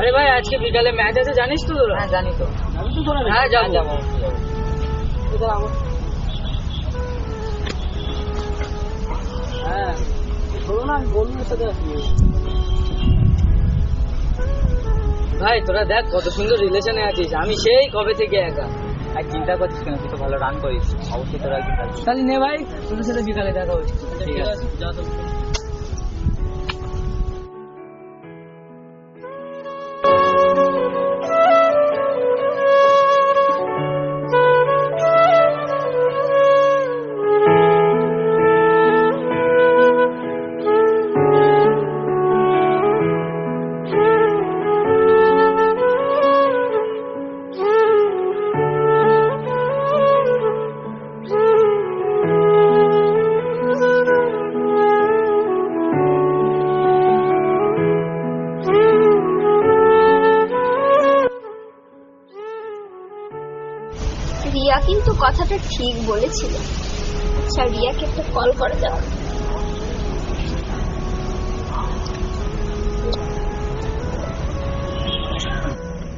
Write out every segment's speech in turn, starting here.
আরে ভাই আজকে বিকালে ম্যাচ আছে জানিস তো তোরা? হ্যাঁ জানি তো। হ্যাঁ যাব। যাব। হ্যাঁ শোনো না আমি বন্ধুদের সাথে আসব ভাই তোরা দেখ কত সুন্দর রিলেশনে আছিস। আমি সেই কবে থেকে একা। আর চিন্তা করছিস কেন? তুই তো ভালো রান করিস। অবশ্যই তোরা একদিন। তাহলে নে ভাই তোদের সাথে বিকালে দেখা হচ্ছে। ঠিক আছে। রিয়া কিন্তু কথাটা ঠিক বলেছিল। আচ্ছা রিয়াকে একটা কল করা যাক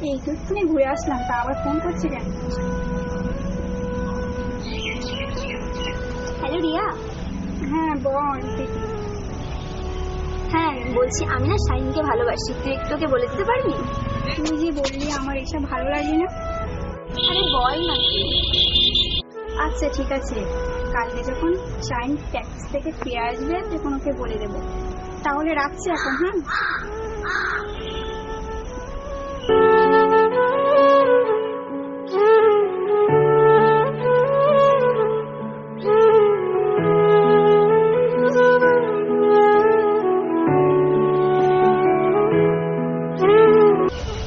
এই কিছুক্ষণে ঘুরে আসলাম তা আবার ফোন করছি কেন? হ্যালো রিয়া? হ্যাঁ বল। হ্যাঁ বলছি আমি না শাইনকে ভালোবাসি। তুই একটু ওকে বলে দিতে পারবি? তুই যে বললি আমার এসব ভালো লাগে না আরে বল না আচ্ছা ঠিক আছে। কালকে যখন শাইন ট্যাক্স থেকে ফিরে আসবে তখন ওকে বলে দেবো। তাহলে রাখছি এখন হ্যাঁ?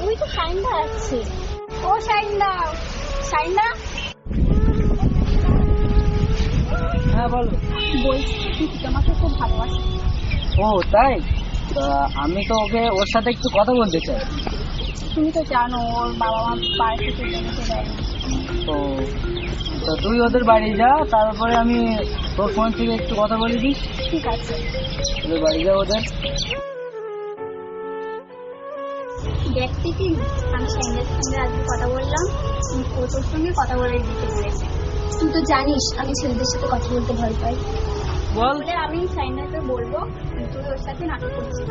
ওই তো আছে। ও শাইনদা শাইনদা হ্যাঁ বলো। বলছি কি তোমাকে খুব ভালোবাসি। ও তাই? আমি তো ওকে ওর সাথে একটু কথা বলতে চাই। তুমি তো জানো ওর বাবা মা বাড়ি থেকে দেয়। তো তো তুই ওদের বাড়ি যা তারপরে আমি তোর ফোন থেকে একটু কথা বলে দিস ঠিক আছে। ওদের বাড়ি যা ওদের। দেখতে কি? আমি শাইনের সঙ্গে আজকে কথা বললাম তোর সঙ্গে কথা বলে দিতে বলেছে। তুই তো জানিস আমি ছেলেদের সাথে কথা বলতে ভয় পাই। বল। আমি শাইনাকে বলব তুই ওর সাথে নাটক করছিস।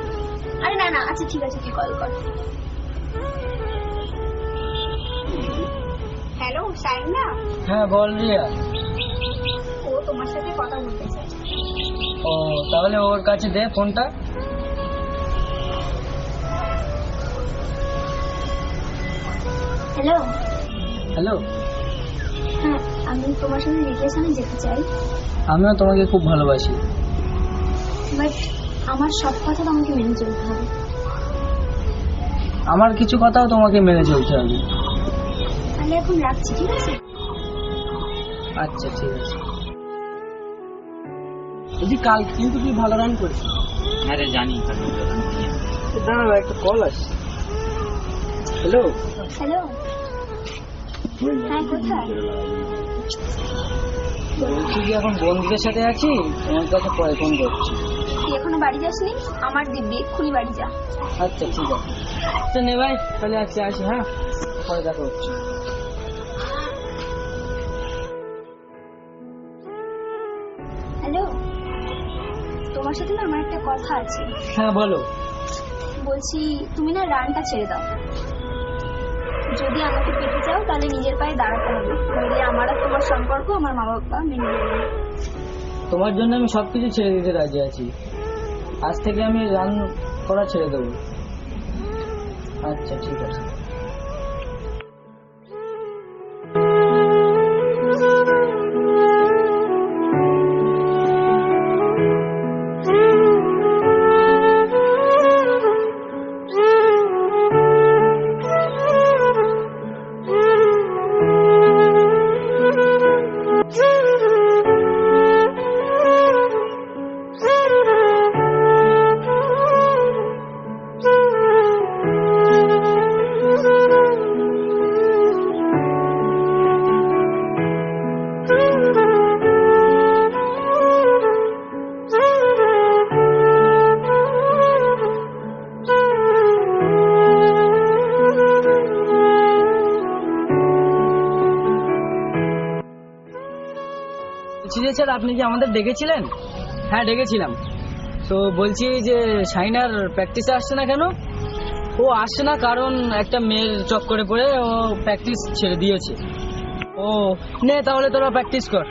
আরে না না আচ্ছা ঠিক আছে তুই কল কর। হ্যালো শাইনা হ্যাঁ বল রিয়া। ও তোমার সাথে কথা বলতে চাই ও তাহলে ওর কাছে দে ফোনটা হ্যালো হ্যালো হ্যাঁ আমি তোমার সাথে রিলেশনে যেতে চাই। আমিও তোমাকে খুব ভালোবাসি। বাট আমার সব কথা তোমাকে মেনে চলতে হবে। আমার কিছু কথাও তোমাকে মেনে চলতে হবে। তাহলে এখন রাখছি ঠিক আছে? আচ্ছা ঠিক আছে। বলছি কাল কিন্তু তুই ভালো রান করিস। হ্যাঁ রে জানি কালকে ভালো run করি। দাঁড়া একটা কল আসছে। Hello hello. হ্যাঁ কোথায়? বলছি কি এখন বন্ধুদের সাথে আছি তোমার কাছে পরে ফোন করছি। তুই এখনও বাড়ি যাসনি? আমার দিব্যি এক্ষুনি বাড়ি যা। আচ্ছা ঠিক আছে। আচ্ছা নে ভাই তাহলে আজকে আসি হ্যাঁ? পরে দেখা হচ্ছে। হ্যালো। তোমার সাথে না আমার একটা কথা আছে। হ্যাঁ বলো। বলছি তুমি না রানটা ছেড়ে দাও। যদি আমাকে পেতে চাও, তাহলে নিজের পায়ে দাঁড়াতে হবে। নইলে আমার আর তোমার সম্পর্ক আমার মা বাবা মেনে নেবে তোমার জন্য আমি সবকিছু ছেড়ে দিতে রাজি আছি। আজ থেকে আমি রান করা ছেড়ে দেবো। আচ্ছা ঠিক আছে। স্যার আপনি কি আমাদের ডেকেছিলেন? হ্যাঁ ডেকেছিলাম। তো বলছি যে শাইনার প্র্যাকটিসে আসছে না কেন? ও আসছে না কারণ একটা মেয়ের চক্করে পড়ে ও প্র্যাকটিস ছেড়ে দিয়েছে। ও নে তাহলে তোরা প্র্যাকটিস কর।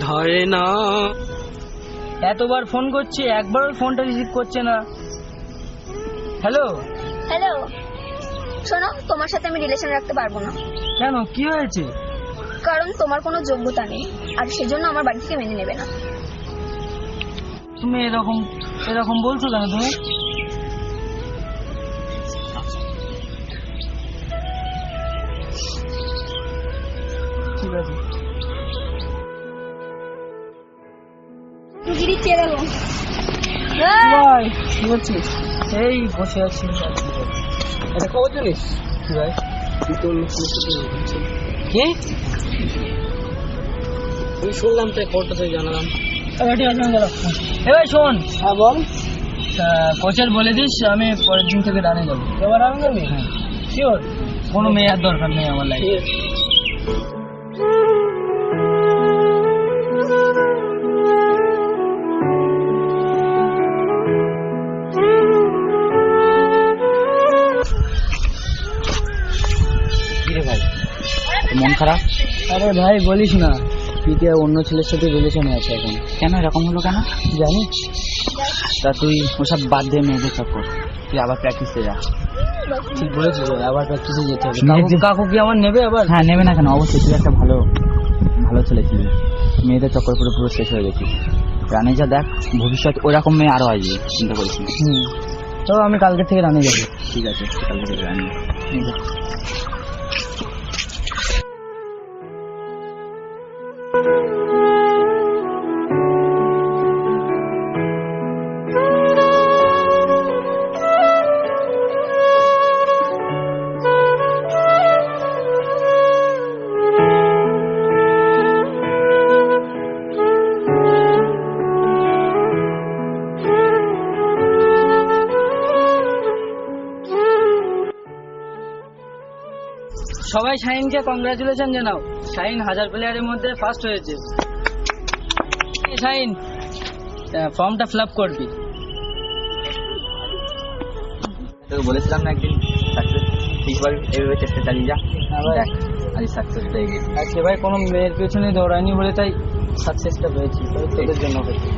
ধরে না। এতবার ফোন করছি একবারও ফোনটা রিসিভ করছে না। হ্যালো হ্যালো শোনো তোমার সাথে আমি রিলেশন রাখতে পারব না। কেন? কি হয়েছে? কারণ তোমার কোনো যোগ্যতা নেই আর সেজন্য আমার বাড়ি থেকে মেনে নেবে না। তুমি এরকম এরকম বলছো কেন তুমি? ঠিক আছে। গিরি চেয়ে কি করছিস এই বসে আছি এটা খবর জানিস? কি ভাই। কি? আমি শুনলাম তাই খবরটা তুই জানালাম। এবার শোন। হ্যাঁ বল। কোচের বলে দিস আমি পরের দিন থেকে রানে যাব। এবার আমি যাবি? হ্যাঁ। শিওর কোনো মেয়ের দরকার নেই আমার লাইফে খারাপ? আরে ভাই বলিস না। পিকে অন্য ছেলের সাথে রিলেশনে আছে এখন। কেন এরকম হলো কেন? জানিস? তা তুই ওসব বাদ দিয়ে মেয়েদের চক্কর তুই আবার প্র্যাকটিসে যা। ঠিক বলেছিস আবার প্র্যাকটিসে যেতে হবে। কাকু- কাকু কি আমার নেবে আবার? হ্যাঁ নেবে না কেন? অবশ্যই তুই একটা ভালো ভালো ছেলে ছিলি। মেয়েদের চক্কর পুরো পুরো শেষ হয়ে গেছিস। রানে যা দেখ ভবিষ্যৎ ওরকম মেয়ে আরও আসবে। চিন্তা করিস তো আমি কালকে থেকে রানে যাব ঠিক আছে কাল থেকে রানি। সবাই শাহিনকে কংগ্রাচুলেশন জানাও। শাহিন হাজার প্লেয়ারের মধ্যে ফার্স্ট হয়েছে। শাহিন ফর্মটা ফিল আপ করবি। তোকে বলেছিলাম না একদিন সাকসেস চেষ্টা চালিয়ে যা। হ্যাঁ ভাই। দেখ আজ সাকসেস পেয়ে গেছি। আর সে ভাই কোনো মেয়ের পেছনে দৌড়ায়নি বলে তাই সাকসেসটা পেয়েছি। তোদের জন্য হয়েছে।